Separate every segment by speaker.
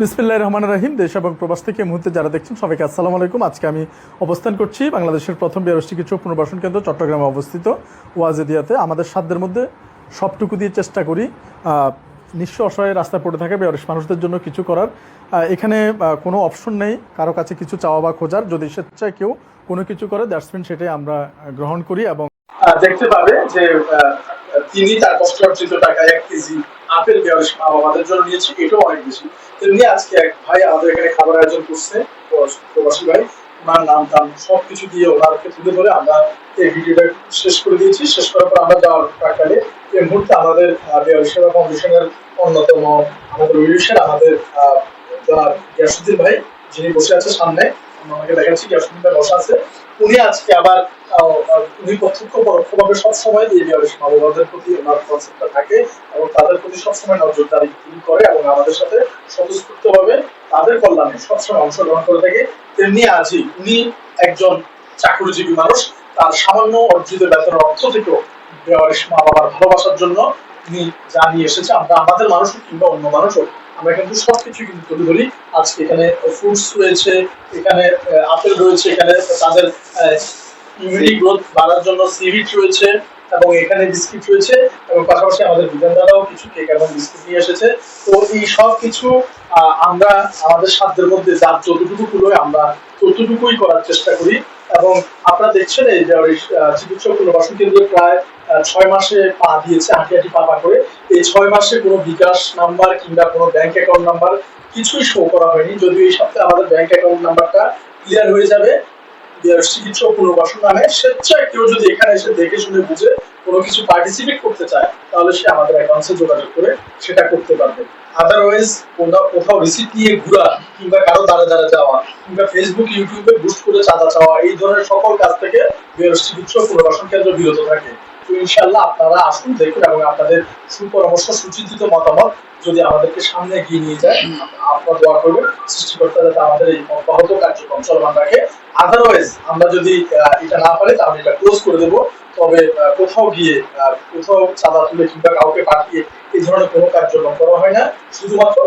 Speaker 1: বিসমিল্লাহ রহমান রাহিম, দেশ এবং প্রবাস থেকে মুহূর্তে যারা দেখছেন সবাইকে আসসালামু আলাইকুম। আজকে আমি অবস্থান করছি বাংলাদেশের প্রথম বিয়ারস চিকিৎসক পুনর্বাসন কেন্দ্র, চট্টগ্রামে অবস্থিত ওয়াজেদিয়াতে। আমাদের সাধ্যের মধ্যে সবটুকু দিয়ে চেষ্টা করি নিঃস্ব অসহায় রাস্তায় পড়ে থাকা বেয়ারস মানুষদের জন্য কিছু করার। এখানে কোনো অপশন নেই, কারও কাছে কিছু চাওয়া বা খোঁজার। যদি স্বেচ্ছায় কেউ কোনো কিছু করে দ্যাটসমিন সেটাই আমরা গ্রহণ করি এবং
Speaker 2: দেখতে পাবে যে তিনি তার কষ্ট অর্জিত টাকা এক কেজি আপেল মা বাবাদের জন্য নিয়েছে, এটাও অনেক বেশি। তেমনি আজকে এক ভাই আমাদের এখানে খাবার আয়োজন করছে, প্রবাসী ভাই। ওনার নাম টাম সবকিছু দিয়ে ওনারকে তুলে ধরে আমরা এই ভিডিওটা শেষ করে দিয়েছি। শেষ করার পর আমরা যাওয়ার প্রাকালে এই মুহূর্তে আমাদের সেবা ফাউন্ডেশনের অন্যতম আমাদের উইলিশের আমাদের জনাব গিয়াসুদ্দিন ভাই, যিনি বসে আছে সামনে। দেখাচ্ছি আছে উনি আজকে আবার উনি প্রত্যক্ষ পরোক্ষভাবে সবসময় এই প্রতি ওনার কনসেপ্টটা থাকে এবং তাদের প্রতি সবসময় নজরদারি করে এবং আমাদের সাথে স্বতঃস্ফূর্তভাবে তাদের কল্যাণে সবসময় অংশগ্রহণ করে থাকে। তেমনি আজই উনি একজন চাকরিজীবী মানুষ। তার সামান্য অর্জিত বেতনের অর্থ থেকেও বেওয়ারিশ মা বাবার ভালোবাসার জন্য তিনি যা নিয়ে এসেছে, আমরা আমাদের মানুষ কিংবা অন্য মানুষ আমরা সবকিছু কিন্তু আজকে এখানে ফ্রুটস রয়েছে, এখানে আপেল রয়েছে, এখানে তাদের ইমিউনিটি গ্রোথ বাড়ার জন্য সিভিট রয়েছে এবং এখানে বিস্কিট রয়েছে এবং পাশাপাশি আমাদের বিধানদারাও কিছু কেক এবং বিস্কিট নিয়ে এসেছে। তো এই সব কিছু আমরা আমাদের সাধ্যের মধ্যে যার যতটুকু পুরো আমরা ততটুকুই করার চেষ্টা করি। এবং আপনারা দেখছেন এই যে চিকিৎসক পুনর্বাসন কেন্দ্রে প্রায় ছয় মাসে পা দিয়েছে হাঁটি হাঁটি পা পা করে। এই ছয় মাসে কোনো বিকাশ নাম্বার কিংবা কোনো ব্যাংক অ্যাকাউন্ট নাম্বার কিছুই শো করা হয়নি। যদিও এই সপ্তাহে আমাদের ব্যাংক অ্যাকাউন্ট নাম্বারটা ক্লিয়ার হয়ে যাবে। চিকিৎসক পুনর্বাসন নামে স্বেচ্ছায় কেউ যদি এখানে এসে দেখে শুনে বুঝে কোনো কিছু পার্টিসিপেট করতে চায়, তাহলে সে আমাদের অ্যাকাউন্টে যোগাযোগ করে সেটা করতে পারবে। আদারওয়াইজ কোথাও রিসিপ্ট নিয়ে ঘোরা কিংবা কারও দ্বারা দ্বারা যাওয়া, কিংবা ফেসবুক ইউটিউবে বুস্ট করে চাঁদা চাওয়া, এই ধরনের সকল কাজ থেকে চিকিৎসক পুনর্বাসন কেন্দ্র বিরত থাকে। তো ইনশাল্লাহ আপনারা আসুন, দেখুন এবং আপনাদের সুপরামর্শ, সুচিন্তিত মতামত যদি আমাদেরকে সামনে এগিয়ে নিয়ে যায় আপনারা দোয়া করবেন সৃষ্টিকর্তা যাতে আমাদের এই অব্যাহত কার্যক্রম চলমান রাখে। আদারওয়াইজ আমরা যদি এটা না পারি তাহলে এটা ক্লোজ করে দেবো। তবে কোথাও গিয়ে কোথাও চাঁদা তুলে কিংবা কাউকে পাঠিয়ে এই ধরনের কোনো কার্যক্রম করা হয় না। শুধুমাত্র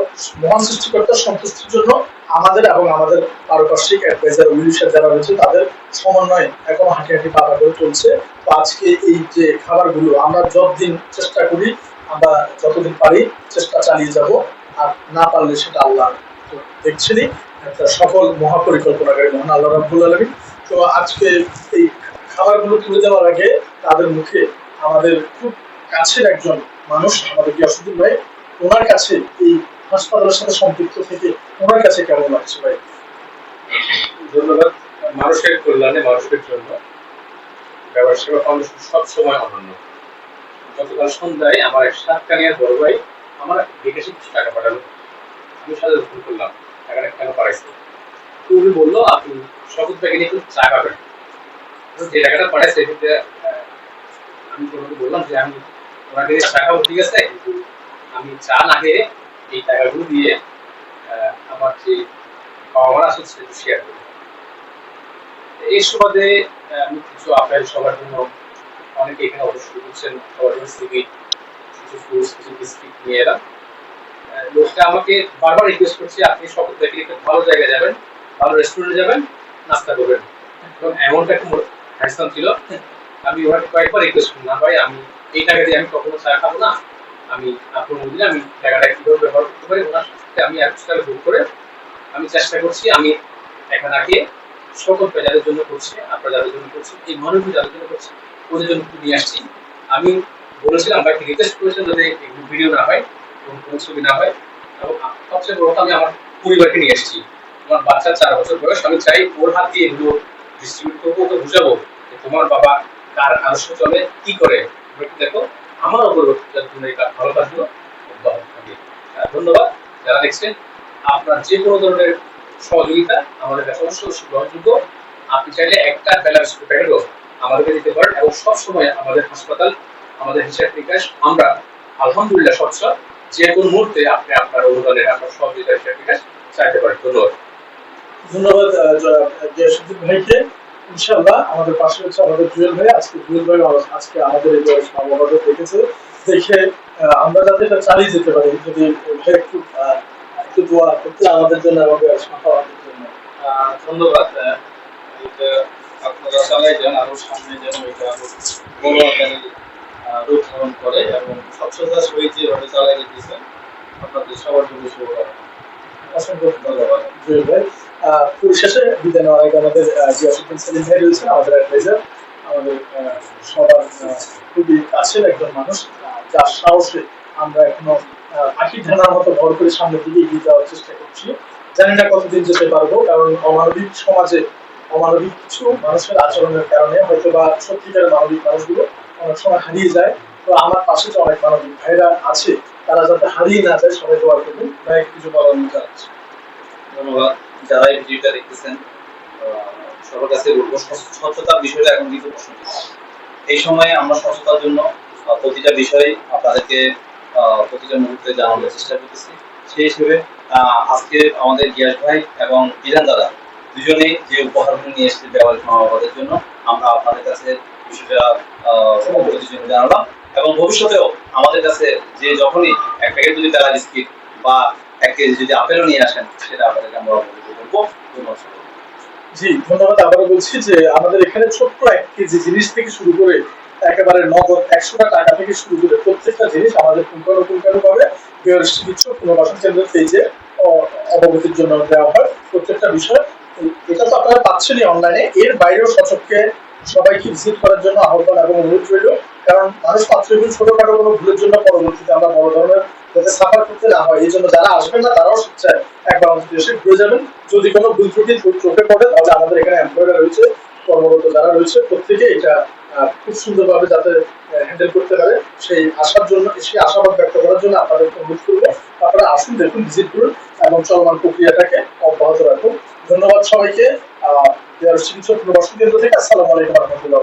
Speaker 2: মহান সৃষ্টিকর্তার সন্তুষ্টির জন্য আমাদের এবং আমাদের পারিপার্শ্বিক অ্যাডভাইজার উইলিশের যারা রয়েছে তাদের সমন্বয়ে এখন হাঁটি হাঁটি পাতা করে চলছে। তো আজকে এই যে খাবারগুলো আমরা যতদিন চেষ্টা করি আমরা যতদিন পারি চেষ্টা চালিয়ে যাব, আর না পারলে সেটা আল্লাহ দেখছেনই। একটা সফল মহাপরিকল্পনাকারী মহান আল্লাহ রাব্বুল আলামিন। তো আজকে এই খাবারগুলো তুলে দেওয়ার আগে তাদের মুখে আমাদের খুব কাছের একজন মানুষ, আমাদের গিয়াসুদ্দিন ভাই, ওনার কাছে এই হাসপাতালের সাথে সম্পৃক্ত থেকে ওনার কাছে কেমন লাগছে ভাই?
Speaker 3: ধন্যবাদ। মানুষের কল্যাণে, মানুষের জন্য। ব্যবসা সেবা ফাউন্ডেশন সব সময় অনন্য গতকাল সন্ধ্যায় আমার এক সাতকানিয়া বড় ভাই আমার বিকাশে কিছু টাকা পাঠালো। আমি সাথে ফোন করলাম। টাকাটা কেন পাঠাইছে? তো উনি বলল, আপনি শপথ ব্যাগে নিয়ে একটু চা খাবেন যে টাকাটা পাঠাইছে, সেটা আমি তোমাকে বললাম যে আমি ওনাকে চা খাব ঠিক আছে কিন্তু আমি চা না খেয়ে এই টাকাগুলো দিয়ে আমার যে বাবা মারা আছে, সেটা শেয়ার করি এই সুবাদে আমি কিছু আপেল সবার জন্য অনেকে এখানে অবশ্যই ফ্রুটস কিছু বিস্কিট নিয়ে এলাম লোকটা আমাকে বারবার রিকোয়েস্ট করছে, আপনি সকল দেখে একটু ভালো জায়গায় যাবেন, ভালো রেস্টুরেন্টে যাবেন, নাস্তা করবেন। এবং এমনটা একটু হ্যান্ডসাম ছিল, আমি ওনাকে কয়েকবার রিকোয়েস্ট করি না ভাই, আমি এই টাকা দিয়ে আমি কখনো চা খাব না। আমি আপনার মধ্যে আমি টাকাটা কীভাবে ব্যবহার করতে পারি? ওনার সাথে আমি একসাথে ভুল করে আমি চেষ্টা করছি, আমি এখানে আগে সকল যাদের জন্য করছি, আপনারা যাদের জন্য করছি এই মানুষগুলো যাদের জন্য করছি ওদের জন্য নিয়ে আসছি আমি বলেছিলাম ভাইকে রিকোয়েস্ট করেছিলাম যাতে ভিডিও না হয় এবং কোনো ছবি না হয়। এবং সবচেয়ে বড় আমি আমার পরিবারকে নিয়ে এসেছি। আমার বাচ্চা চার বছর বয়স, আমি চাই ওর হাত দিয়ে এগুলো ডিস্ট্রিবিউট করব ওকে বুঝাবো যে তোমার বাবা কার আদর্শ চলে, কি করে? দেখো। আমার যাতে তুমি এই ভালো কাজগুলো ধন্যবাদ যারা দেখছেন। আপনার যে কোনো ধরনের সহযোগিতা আমাদের কাছে অবশ্যই গ্রহণযোগ্য। আপনি চাইলে একটা ব্যালেন্স প্যাকেটও আমাদেরকে দিতে পারেন এবং সবসময় আমাদের হাসপাতাল আমাদের হিসাব নিকাশ আমরা আলহামদুলিল্লাহ স্বচ্ছ। যে কোনো মুহূর্তে আপনি আপনার অনুদানের আপনার সহযোগিতা হিসাব নিকাশ চাইতে পারেন ধন্যবাদ।
Speaker 2: ধন্যবাদ ভাইকে। ইনশাল্লাহ আমাদের পাশে হচ্ছে আমাদের জুয়েল ভাই। আজকে জুয়েল ভাই আজকে আমাদের এই বয়স দেখেছে। দেখে আমরা যাতে এটা চালিয়ে যেতে পারি যদি একটু আহ, একটু দোয়া করতে আমাদের জন্য আমাদের জন্য।
Speaker 3: আহ, ধন্যবাদ এটা আপনারা চালাই যান আরও সামনে যেন রূপ ধারণ করে এবং স্বচ্ছতার সহিত যেভাবে চালাই রেখেছেন আপনাদের সবার জন্য শুভকামনা।
Speaker 2: ধন্যবাদ। পরিশেষে আমাদের আমাদের সবার একজন মানুষ যার সাহসে আমরা এখনও মতো ভর করে সামনের দিকে যাওয়ার চেষ্টা করছি। জানি না কতদিন যেতে পারব, কারণ অমানবিক সমাজে অমানবিক কিছু মানুষের আচরণের কারণে হয়তো বা সত্যিকারের মানবিক মানুষগুলো অনেক সময় হারিয়ে যায়। তো আমার পাশে যে অনেক মানবিক ভাইরা আছে। তারা যাতে হারিয়ে না যায় সবাই দোয়া করবেন। ভাই কিছু বলার মতো আছে।
Speaker 4: ধন্যবাদ। যারা এই ভিডিওটা দেখতেছেন সবার কাছে বলব স্বচ্ছতার বিষয়টা এখন কিন্তু প্রশ্ন। এই সময়ে আমরা স্বচ্ছতার জন্য প্রতিটা বিষয় আপনাদেরকে প্রতিটা মুহূর্তে জানানোর চেষ্টা করতেছি। সেই হিসেবে আজকে আমাদের গিয়াস ভাই এবং বিধান দাদা দুজনেই যে উপহারগুলো নিয়ে এসেছে ব্যবহারিক মামাবাদের জন্য, আমরা আপনাদের কাছে বিষয়টা জন্য জানালাম। এবং ভবিষ্যতেও আমাদের কাছে যে যখনই এক প্যাকেট যদি তেলা বিস্কিট বা এক কেজি যদি আপেলও নিয়ে আসেন, সেটা আপনাদেরকে আমরা অবগত করব। ধন্যবাদ
Speaker 2: জি, ধন্যবাদ। আবারও বলছি যে আমাদের এখানে ছোট্ট এক কেজি জিনিস থেকে শুরু করে একেবারে নগদ একশোটা টাকা থেকে শুরু করে প্রত্যেকটা জিনিস আমাদের পুঙ্খানুপুঙ্খানু ভাবে চিকিৎসক পুনর্বাসন কেন্দ্রের পেজে অবগতির জন্য দেওয়া হয়। প্রত্যেকটা বিষয় আপনারা পাচ্ছেনই অনলাইনে এর বাইরেও সচককে সবাইকে ভিজিট করার জন্য আহ্বান এবং অনুরোধ রইল। কারণ মানুষ মাত্র একটু ছোটখাটো কোনো ভুলের জন্য পরবর্তীতে আমরা বড় ধরনের যাতে সাফার করতে না হয়, এই জন্য যারা আসবেন না, তারাও স্বেচ্ছায় একবার অন্তত এসে ঘুরে যাবেন। যদি কোনো ভুল ত্রুটি চোখে পড়ে, তাহলে আমাদের এখানে এমপ্লয়াররা রয়েছে, কর্মরত যারা রয়েছে, প্রত্যেকে এটা খুব সুন্দরভাবে যাতে হ্যান্ডেল করতে পারে। সেই আশার জন্য, সেই আশাবাদ ব্যক্ত করার জন্য আপনাদের অনুরোধ করব। আপনারা আসুন, দেখুন ভিজিট করুন এবং চলমান প্রক্রিয়াটাকে অব্যাহত রাখুন। ধন্যবাদ সবাইকে। আহ সুযোগ কেন্দ্র থেকে আসসালামু আলাইকুম রহমতুল্লাহ